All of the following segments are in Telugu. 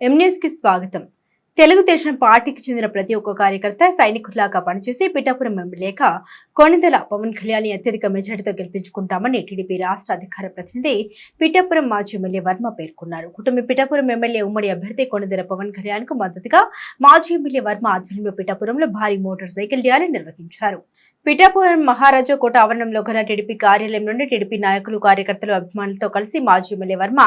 ఎంన్యూస్కి స్వాగతం. తెలుగుదేశం పార్టీకి చెందిన ప్రతి ఒక్క కార్యకర్త సైనికుల్లాగా పనిచేసి పిఠాపురం ఎమ్మెల్యేగా కొణిదెల పవన్ కళ్యాణ్ అత్యధిక మెజార్టీతో గెలిపించుకుంటామని టీడీపీ రాష్ట్ర అధికార ప్రతినిధి పిఠాపురం మాజీ ఎమ్మెల్యే వర్మ పేర్కొన్నారు. కుటుంబ పిఠాపురం ఎమ్మెల్యే ఉమ్మడి అభ్యర్థి కొణిదల పవన్ కళ్యాణ్కు మద్దతుగా మాజీ ఎమ్మెల్యే వర్మ ఆధ్వర్యంలో పిఠాపురంలో భారీ మోటార్ సైకిల్ ర్యాలీ నిర్వహించారు. పిఠాపురం మహారాజా కోట ఆవరణంలో గల టీడీపీ కార్యాలయం నుండి టీడీపీ నాయకులు కార్యకర్తలు అభిమానులతో కలిసి మాజీ ఎమ్మెల్యే వర్మ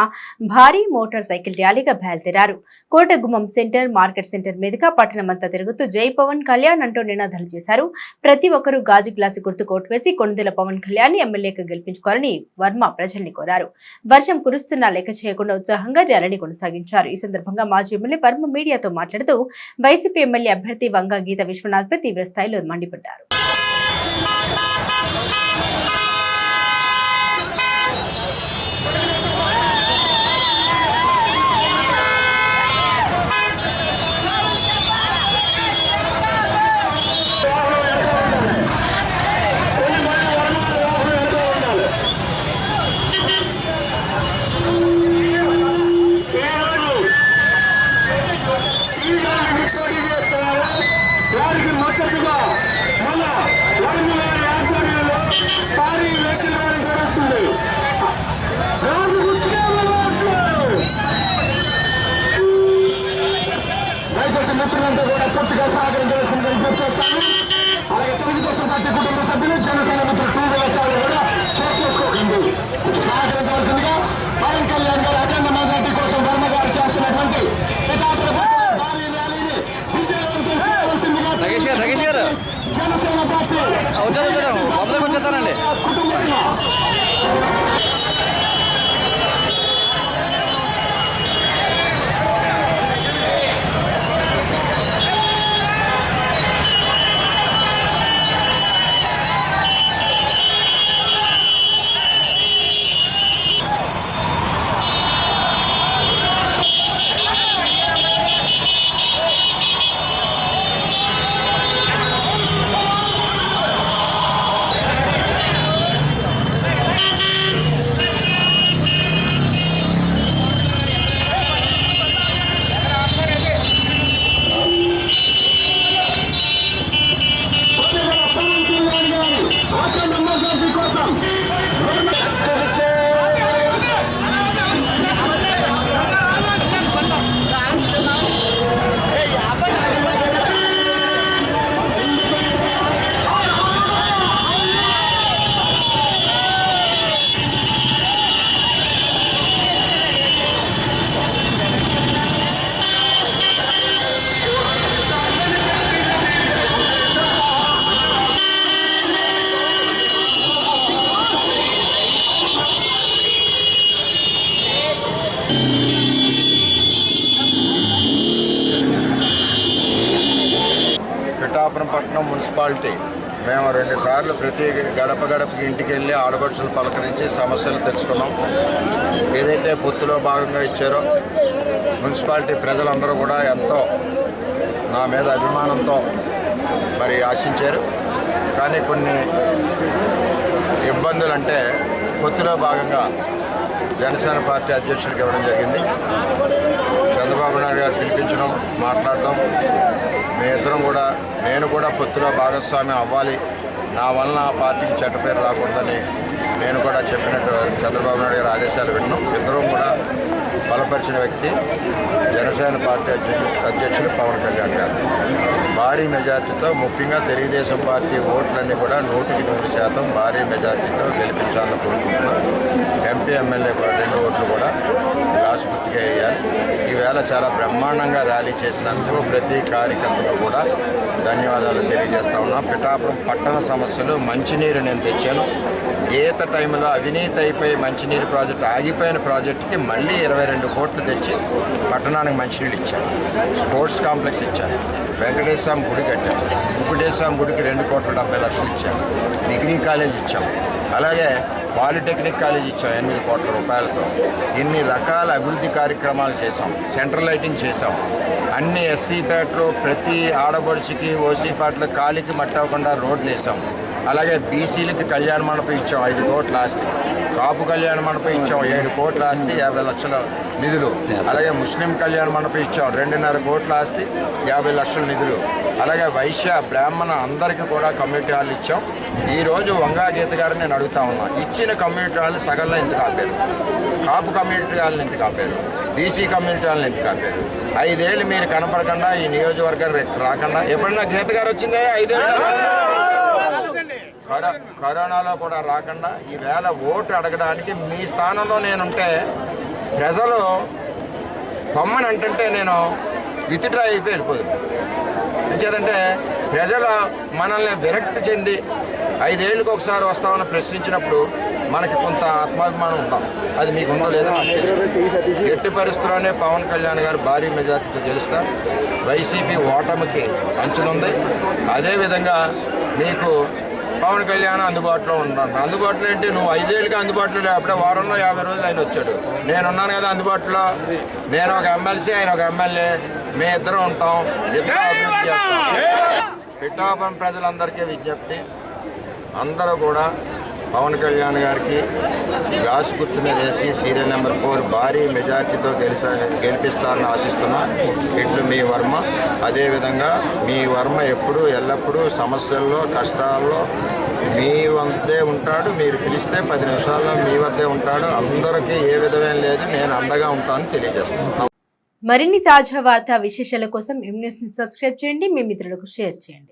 భారీ మోటార్ సైకిల్ ర్యాలీగా బయలుదేరారు. కోట గుమ్మం సెంటర్ మార్కెట్ సెంటర్ మీదుగా పట్టణమంతా తిరుగుతూ జై పవన్ కళ్యాణ్ అంటూ నినాదాలు చేశారు. ప్రతి ఒక్కరూ గాజు గ్లాసు గుర్తు కోటు వేసి కొణిదెల పవన్ కళ్యాణ్ ఎమ్మెల్యేగా గెలిపించుకోవాలని వర్మ ప్రజల్ని కోరారు. వర్షం కురుస్తున్నా లెక్క చేయకుండా ఉత్సాహంగా ర్యాలీని కొనసాగించారు. ఈ సందర్భంగా మాజీ ఎమ్మెల్యే వర్మ మీడియాతో మాట్లాడుతూ వైసీపీ ఎమ్మెల్యే అభ్యర్థి వంగ గీత విశ్వనాథ్పై తీవ్ర స్థాయిలో మండిపడ్డారు. Thank you. గారు అఖండ మెజార్టీ కోసం విశాఖపట్నం పట్టణం మున్సిపాలిటీ. మేము రెండుసార్లు ప్రతి గడప గడపకి ఇంటికి వెళ్ళి ఆడపడుచులు పలకరించి సమస్యలు తెలుసుకున్నాం. ఏదైతే పొత్తులో భాగంగా ఇచ్చారో మున్సిపాలిటీ ప్రజలందరూ కూడా ఎంతో నా మీద అభిమానంతో మరి ఆశించారు. కానీ కొన్ని ఇబ్బందులు అంటే పొత్తులో భాగంగా జనసేన పార్టీ అధ్యక్షుడికి ఇవ్వడం జరిగింది. చంద్రబాబు నాయుడు గారు పిలిపించడం మాట్లాడడం మీ ఇద్దరం కూడా నేను కూడా పొత్తులో భాగస్వామ్యం అవ్వాలి. నా వలన ఆ పార్టీకి చెడ్డ పేరు రాకూడదని నేను కూడా చెప్పినట్టు చంద్రబాబు నాయుడు గారి ఆదేశాలు విన్నాం ఇద్దరం కూడా బలపరిచిన వ్యక్తి జనసేన పార్టీ అధ్యక్షుడు పవన్ కళ్యాణ్ గారు. భారీ మెజార్టీతో ముఖ్యంగా తెలుగుదేశం పార్టీ ఓట్లన్నీ కూడా నూటికి నూరు శాతం భారీ మెజార్టీతో గెలిపించాలని కోరుకుంటున్నాం. ఎంపీ ఎమ్మెల్యే కూడా రెండు ఓట్లు కూడా గ్లాస్ గుర్తుగా వేయాలి. ఈవేళ చాలా బ్రహ్మాండంగా ర్యాలీ చేసినందుకు ప్రతి కార్యకర్తకు కూడా ధన్యవాదాలు తెలియజేస్తా ఉన్నాం. పిఠాపురం పట్టణ సమస్యలు మంచినీరు నేను తెచ్చాను. ఈత టైంలో అవినీతి అయిపోయి మంచినీరు ప్రాజెక్టు ఆగిపోయిన ప్రాజెక్టుకి మళ్ళీ ఇరవై రెండు కోట్లు తెచ్చి పట్టణానికి మంచినీళ్ళు ఇచ్చాను. స్పోర్ట్స్ కాంప్లెక్స్ ఇచ్చాను. వెంకటేశ్వర స్వామి గుడి కట్టాను వెంకటేశ్వర స్వామి గుడికి రెండు కోట్ల డెబ్బై లక్షలు ఇచ్చాను డిగ్రీ కాలేజ్ ఇచ్చాం. అలాగే పాలిటెక్నిక్ కాలేజ్ ఇచ్చాం ఎనిమిది కోట్ల రూపాయలతో. ఇన్ని రకాల అభివృద్ధి కార్యక్రమాలు చేసాం సెంట్రల్ లైటింగ్ చేసాం అన్ని ఎస్సీ పేటలు ప్రతి ఆడబడుచుకి ఓసీ పేటలో కాలికి మట్టవకుండా రోడ్లు వేసాం అలాగే బీసీలకి కళ్యాణ మండపం ఇచ్చాం ఐదు కోట్ల ఆస్తి. కాపు కళ్యాణ మండపం ఇచ్చాం. ఏడు కోట్ల ఆస్తి యాభై లక్షల నిధులు. అలాగే ముస్లిం కళ్యాణ మండపం ఇచ్చాం. రెండున్నర కోట్ల ఆస్తి యాభై లక్షల నిధులు. అలాగే వైశ్య బ్రాహ్మణ అందరికీ కూడా కమ్యూనిటీ హాల్ ఇచ్చాం. ఈరోజు వంగా గీత గారిని నేను అడుగుతా ఉన్నా. ఇచ్చిన కమ్యూనిటీ హాల్ సగంలో ఎందుకు ఆపారు? కాపు కమ్యూనిటీ హాల్ని ఎందుకు ఆపారు? బీసీ కమ్యూనిటీ హాల్ని ఎందుకు ఆపారు? ఐదేళ్ళు మీరు కనపడకుండా ఈ నియోజకవర్గం రాకుండా ఎప్పుడన్నా గీత గారు వచ్చిందే? ఐదేళ్ళు? కరోనాలో కూడా రాకుండా ఈవేళ ఓటు అడగడానికి మీ స్థానంలో నేనుంటే ప్రజలు పొమ్మని అంటుంటే నేను విత్డ్రా అయిపోయి వెళ్ళిపోదు ఎంచేదంటే ప్రజలు మనల్ని విరక్తి చెంది ఐదేళ్ళకి ఒకసారి వస్తామని ప్రశ్నించినప్పుడు మనకి కొంత ఆత్మాభిమానం ఉండాలి. అది మీకు ఉందో లేదో నాకు తెలియదు. ఎట్టి పరిస్థితుల్లోనే పవన్ కళ్యాణ్ గారు భారీ మెజార్టీతో గెలుస్తారు. వైసీపీ ఓటమికి అంచునుంది. అదేవిధంగా మీకు పవన్ కళ్యాణ్ అందుబాటులో ఉంటాను అందుబాటులో ఏంటి? నువ్వు ఐదేళ్ళకి అందుబాటులో. అప్పుడే వారంలో యాభై రోజులు ఆయన వచ్చాడు. నేనున్నాను కదా అందుబాటులో. నేను ఒక ఎమ్మెల్సీ ఆయన ఒక ఎమ్మెల్యే. మీ ఇద్దరం ఉంటాం. ఇద్దరం అభివృద్ధి చేస్తాం. పిఠాపురం ప్రజలందరికీ విజ్ఞప్తి. అందరూ కూడా పవన్ కళ్యాణ్ గారికి రాజ్పుత్ మీద వేసి సీరియల్ నెంబర్ ఫోర్ భారీ మెజార్టీతో గెలిసా గెలిపిస్తారని ఆశిస్తున్నా. ఇట్లు మీ వర్మ. అదేవిధంగా మీ వర్మ ఎప్పుడు ఎల్లప్పుడూ సమస్యల్లో కష్టాల్లో మీ వద్దే ఉంటాడు. మీరు పిలిస్తే పది నిమిషాల్లో మీ వద్దే ఉంటాడు. అందరికీ ఏ విధమైన లేదు. నేను అండగా ఉంటాను తెలియజేస్తున్నాను మరిన్ని తాజా వార్తా విశేషాల కోసం ఎం న్యూస్ని సబ్స్క్రైబ్ చేయండి. మీ మిత్రులకు షేర్ చేయండి.